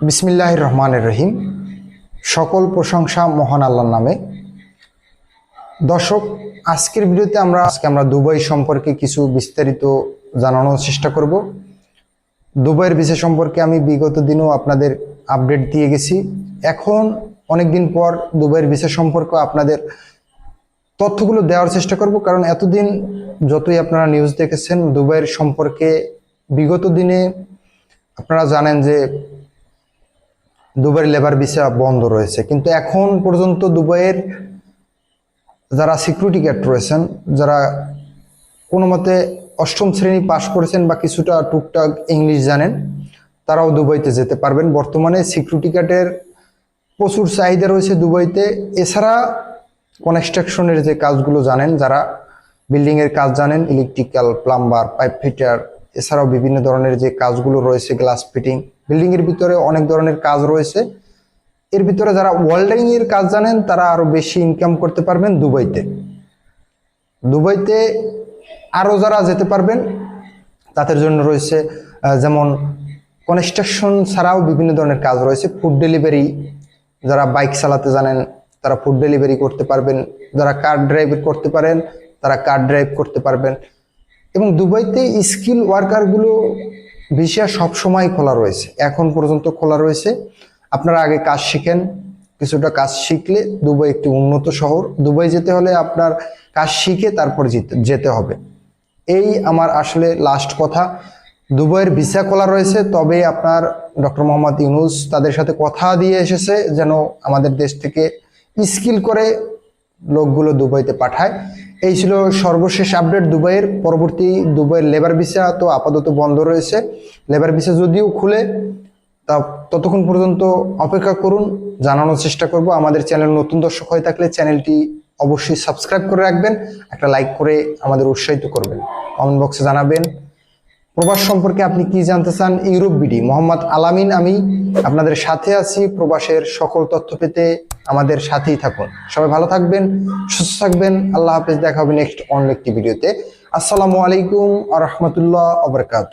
বিসমিল্লাহ রহমানের রহিম সকল প্রশংসা মহান আল্লাহর নামে। দর্শক, আজকের ভিডিওতে আমরা আজকে আমরা দুবাই সম্পর্কে কিছু বিস্তারিত জানানোর চেষ্টা করব। দুবাইয়ের বিষয় সম্পর্কে আমি বিগত দিনও আপনাদের আপডেট দিয়ে গেছি। এখন অনেক দিন পর দুবাইয়ের বিষয় সম্পর্কে আপনাদের তথ্যগুলো দেওয়ার চেষ্টা করব। কারণ এতদিন যতই আপনারা নিউজ দেখেছেন, দুবাইয়ের সম্পর্কে বিগত দিনে আপনারা জানেন যে দুবাইয়ের লেবার ভিসা বন্ধ রয়েছে। কিন্তু এখন পর্যন্ত দুবাইয়ের যারা সিকিউরিটি গার্ড রয়েছেন, যারা কোনো মতে অষ্টম শ্রেণি পাশ করেছেন বা কিছুটা টুকটাক ইংলিশ জানেন, তারাও দুবাইতে যেতে পারবেন। বর্তমানে সিকিউরিটি গার্ডের প্রচুর চাহিদা রয়েছে দুবাইতে। এছাড়া কনস্ট্রাকশনের যে কাজগুলো জানেন, যারা বিল্ডিংয়ের কাজ জানেন ইলেকট্রিক্যাল প্লাম্বার পাইপ ফিটার এছাড়াও বিভিন্ন ধরনের যে কাজগুলো রয়েছে গ্লাস ফিটিং বিল্ডিংয়ের ভিতরে অনেক ধরনের কাজ রয়েছে। এর ভিতরে যারা ওয়েল্ডিং এর কাজ জানেন, তারা আরও বেশি ইনকাম করতে পারবেন দুবাইতে। দুবাইতে আরও যারা যেতে পারবেন, তাদের জন্য রয়েছে যেমন কনস্ট্রাকশন ছাড়াও বিভিন্ন ধরনের কাজ রয়েছে। ফুড ডেলিভারি যারা বাইক চালাতে জানেন, তারা ফুড ডেলিভারি করতে পারবেন। যারা কার ড্রাইভ করতে পারেন, তারা কার ড্রাইভ করতে পারবেন। এবং দুবাইতে স্কিল ওয়ার্কারগুলো ভিসা সবসময় খোলা রয়েছে। এখন পর্যন্ত খোলা রয়েছে। আপনারা আগে কাজ শিখেন। কিছুটা কাজ শিখলে দুবাই একটি উন্নত শহর। দুবাই যেতে হলে আপনার কাজ শিখে তারপর যেতে- হবে। এই আমার আসলে লাস্ট কথা। দুবাইয়ের ভিসা খোলা রয়েছে তবে আপনার ডক্টর মোহাম্মদ ইউনুস তাদের সাথে কথা দিয়ে এসেছে যেন আমাদের দেশ থেকে স্কিল করে লোকগুলো দুবাইতে পাঠায়। এই ছিল সর্বশেষ আপডেট দুবাইয়ের। পরবর্তী দুবাইয়ের লেবার ভিসা তো আপাতত বন্ধ রয়েছে। লেবার ভিসা যদিও খুলে, তা ততক্ষণ পর্যন্ত অপেক্ষা করুন, জানানোর চেষ্টা করব। আমাদের চ্যানেল নতুন দর্শক হয়ে থাকলে চ্যানেলটি অবশ্যই সাবস্ক্রাইব করে রাখবেন, একটা লাইক করে আমাদের উৎসাহিত করবেন। কমেন্ট বক্সে জানাবেন। প্রবাস সম্পর্কে আপনি কি জানতে চান ইউরোপ বিডি। মোহাম্মদ আলামিন আমি, আপনাদের সাথে আছি, প্রবাসের সকল তথ্য পেতে আমাদের সাথেই থাকুন। সবাই ভালো থাকবেন, সুস্থ থাকবেন। আল্লাহ হাফেজ, দেখা হবে নেক্সট অন্য একটি ভিডিওতে। আসসালামু আলাইকুম আ রহমতুল্লাহ আবরকাত